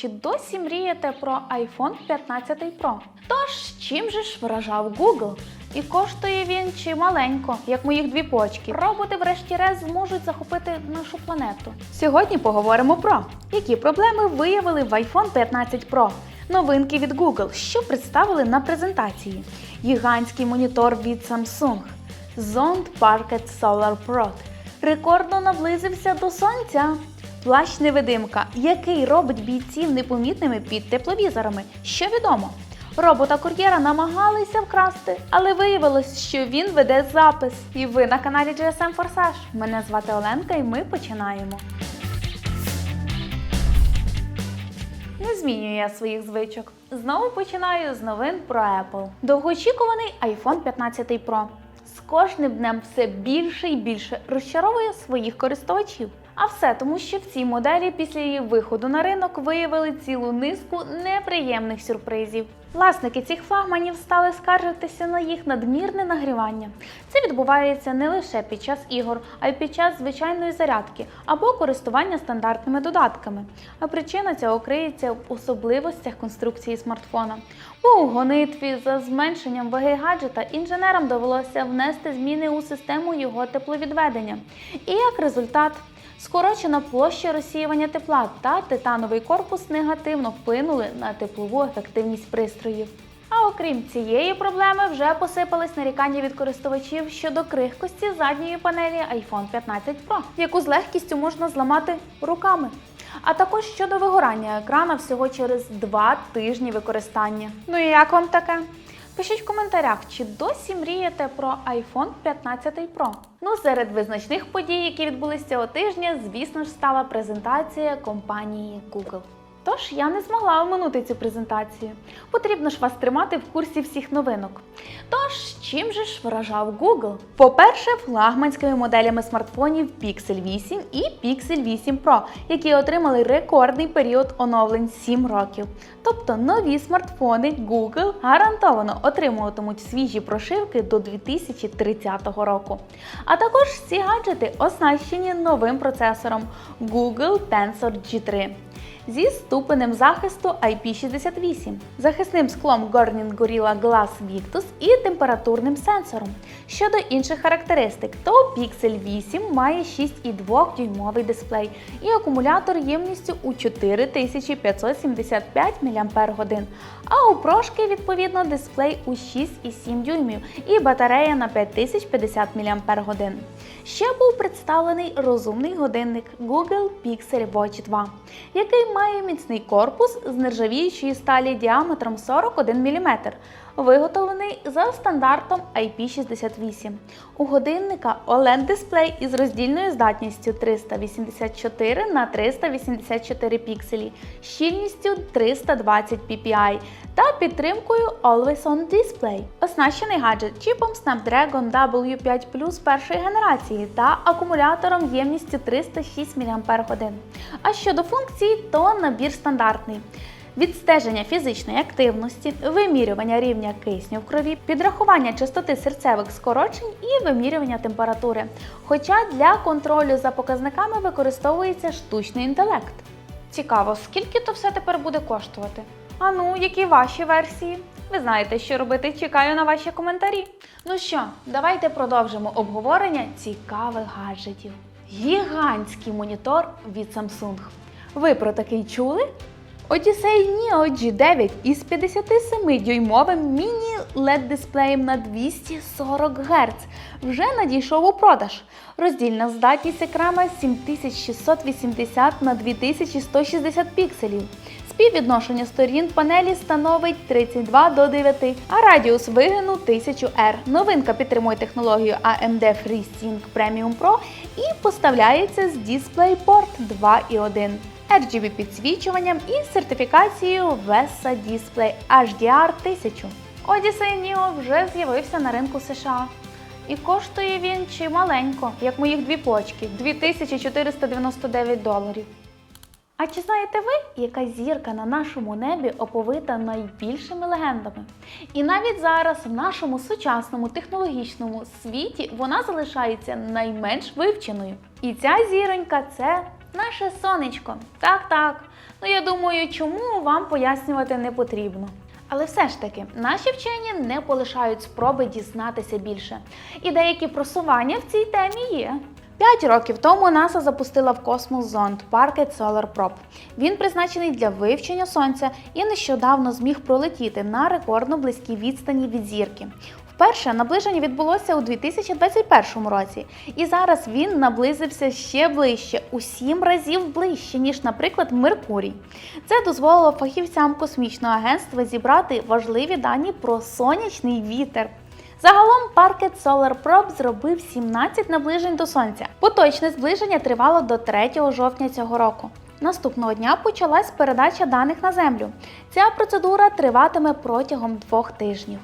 чи досі мрієте про iPhone 15 Pro? Тож, чим же ж вражав Google? І коштує він чималенько, як моїх дві почки. Роботи, врешті-решт, зможуть захопити нашу планету. Сьогодні поговоримо про які проблеми виявили в iPhone 15 Pro, новинки від Google, що представили на презентації, гігантський монітор від Samsung, зонд Parket Solar Pro, рекордно наблизився до сонця. Плащ-невидимка, який робить бійців непомітними під тепловізорами. Що відомо? Робота кур'єра намагалися вкрасти, але виявилось, що він веде запис. І ви на каналі GSM Forsage. Мене звати Оленка, і ми починаємо. Не змінюю я своїх звичок. Знову починаю з новин про Apple. Довгоочікуваний iPhone 15 Pro. З кожним днем все більше і більше розчаровує своїх користувачів. А все тому, що в цій моделі після її виходу на ринок виявили цілу низку неприємних сюрпризів. Власники цих флагманів стали скаржитися на їх надмірне нагрівання. Це відбувається не лише під час ігор, а й під час звичайної зарядки або користування стандартними додатками. А причина цього криється в особливостях конструкції смартфона. Бо у гонитві за зменшенням ваги гаджета інженерам довелося внести зміни у систему його тепловідведення. І як результат. Скорочена площа розсіювання тепла та титановий корпус негативно вплинули на теплову ефективність пристроїв. А окрім цієї проблеми, вже посипались нарікання від користувачів щодо крихкості задньої панелі iPhone 15 Pro, яку з легкістю можна зламати руками. А також щодо вигорання екрана всього через два тижні використання. Ну і як вам таке? Пишіть в коментарях, чи досі мрієте про iPhone 15 Pro. Ну, серед визначних подій, які відбулися цього тижня, звісно ж, стала презентація компанії Google. Тож я не змогла оминути цю презентацію. Потрібно ж вас тримати в курсі всіх новинок. Тож, чим же ж вражав Google? По-перше, флагманськими моделями смартфонів Pixel 8 і Pixel 8 Pro, які отримали рекордний період оновлень 7 років. Тобто нові смартфони Google гарантовано отримуватимуть свіжі прошивки до 2030 року. А також ці гаджети оснащені новим процесором Google Tensor G3 зі ступенем захисту IP68, захисним склом Corning Gorilla Glass Victus і температурним сенсором. Щодо інших характеристик, то Pixel 8 має 6,2 дюймовий дисплей і акумулятор ємністю у 4575 мАч, а у прошки відповідно дисплей у 6,7 дюймів і батарея на 5050 мАч. Ще був представлений розумний годинник Google Pixel Watch 2, який має міцний корпус з нержавіючої сталі діаметром 41 мм, виготовлений за стандартом IP68. У годинника oled дисплей із роздільною здатністю 384 на 384 пікселі, щільністю 320 ppi та підтримкою Always On Display. Оснащений гаджет чіпом Snapdragon W5 Plus першої генерації та акумулятором ємністю 306 мАч. А щодо функцій, то набір стандартний. Відстеження фізичної активності, вимірювання рівня кисню в крові, підрахування частоти серцевих скорочень і вимірювання температури. Хоча для контролю за показниками використовується штучний інтелект. Цікаво, скільки то все тепер буде коштувати? А ну, які ваші версії? Ви знаєте, що робити. Чекаю на ваші коментарі. Ну що, давайте продовжимо обговорення цікавих гаджетів. Гігантський монітор від Samsung. Ви про такий чули? Odyssey Neo G9 із 57-дюймовим міні-LED-дисплеєм на 240 Гц вже надійшов у продаж. Роздільна здатність екрана 7680 на 2160 пікселів. Співвідношення сторін панелі становить 32 до 9, а радіус вигину 1000R. Новинка підтримує технологію AMD FreeSync Premium Pro і поставляється з DisplayPort 2.1. RGB підсвічуванням і сертифікацією VESA Display HDR 1000. Odyssey Neo вже з'явився на ринку США. І коштує він чималенько, як моїх дві почки 2499 доларів. А чи знаєте ви, яка зірка на нашому небі оповита найбільшими легендами? І навіть зараз в нашому сучасному технологічному світі вона залишається найменш вивченою. І ця зіронька це Наше сонечко. Так, так. Ну я думаю, чому вам пояснювати не потрібно. Але все ж таки, наші вчені не полишають спроби дізнатися більше. І деякі просування в цій темі є. П'ять років тому НАСА запустила в космос зонд Parket Solar Probe. Він призначений для вивчення сонця і нещодавно зміг пролетіти на рекордно близькій відстані від зірки. Вперше наближення відбулося у 2021 році, і зараз він наблизився ще ближче, у сім разів ближче, ніж, наприклад, Меркурій. Це дозволило фахівцям космічного агентства зібрати важливі дані про сонячний вітер. Загалом Parket Solar Probe зробив 17 наближень до сонця. Поточне зближення тривало до 3 жовтня цього року. Наступного дня почалась передача даних на землю. Ця процедура триватиме протягом двох тижнів.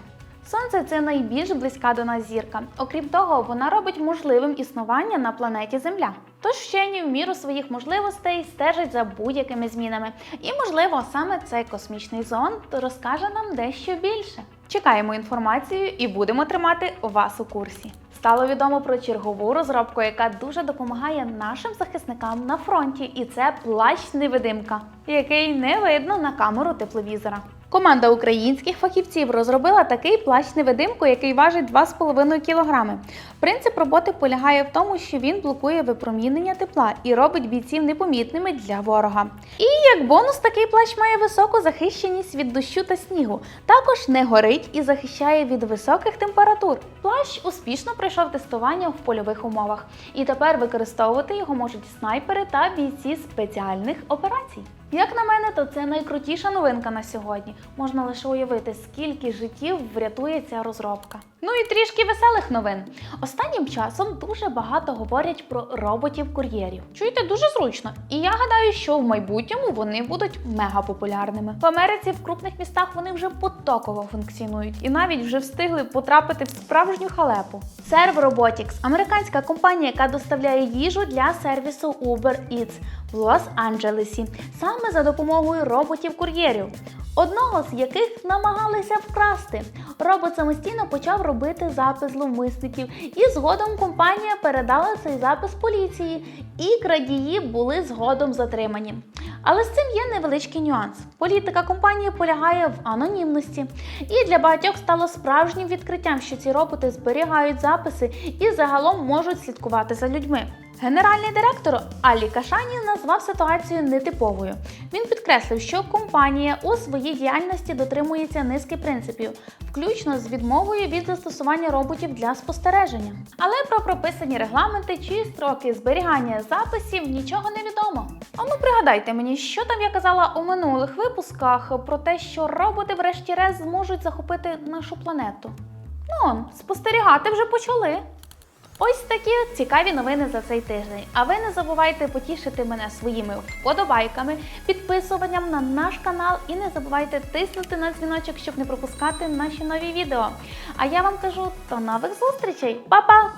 Сонце це найбільш близька до нас зірка. Окрім того, вона робить можливим існування на планеті Земля. Тож вчені в міру своїх можливостей стежать за будь-якими змінами. І, можливо, саме цей космічний зонд розкаже нам дещо більше. Чекаємо інформацію і будемо тримати вас у курсі. Стало відомо про чергову розробку, яка дуже допомагає нашим захисникам на фронті, і це плащ-невидимка, який не видно на камеру тепловізора. Команда українських фахівців розробила такий плащ-невидимку, який важить 2,5 кг. Принцип роботи полягає в тому, що він блокує випромінення тепла і робить бійців непомітними для ворога. І як бонус, такий плащ має високу захищеність від дощу та снігу. Також не горить і захищає від високих температур. Плащ успішно пройшов тестування в польових умовах, і тепер використовувати його можуть снайпери та бійці спеціальних операцій. Як на мене, то це найкрутіша новинка на сьогодні. Можна лише уявити, скільки життів врятує ця розробка. Ну і трішки веселих новин. Останнім часом дуже багато говорять про роботів-кур'єрів. Чуєте, дуже зручно. І я гадаю, що в майбутньому вони будуть мега популярними. В Америці в крупних містах вони вже потоково функціонують і навіть вже встигли потрапити в справжню халепу. Serve Robotics – американська компанія, яка доставляє їжу для сервісу Uber Eats в Лос-Анджелесі, саме за допомогою роботів-кур'єрів. Одного з яких намагалися вкрасти. Робот самостійно почав робити запис зловмисників, і згодом компанія передала цей запис поліції, і крадії були згодом затримані. Але з цим є невеличкий нюанс. Політика компанії полягає в анонімності, і для багатьох стало справжнім відкриттям, що ці роботи зберігають записи і загалом можуть слідкувати за людьми. Генеральний директор Алі Кашані назвав ситуацію нетиповою. Він підкреслив, що компанія у своїй діяльності дотримується низки принципів, включно з відмовою від застосування роботів для спостереження. Але про прописані регламенти чи строки зберігання записів нічого не відомо. А ну пригадайте мені, що там я казала у минулих випусках про те, що роботи, врешті-решт, зможуть захопити нашу планету. Ну, спостерігати вже почали. Ось такі цікаві новини за цей тиждень. А ви не забувайте потішити мене своїми вподобайками, підписуванням на наш канал і не забувайте тиснути на дзвіночок, щоб не пропускати наші нові відео. А я вам кажу до нових зустрічей, Па-па!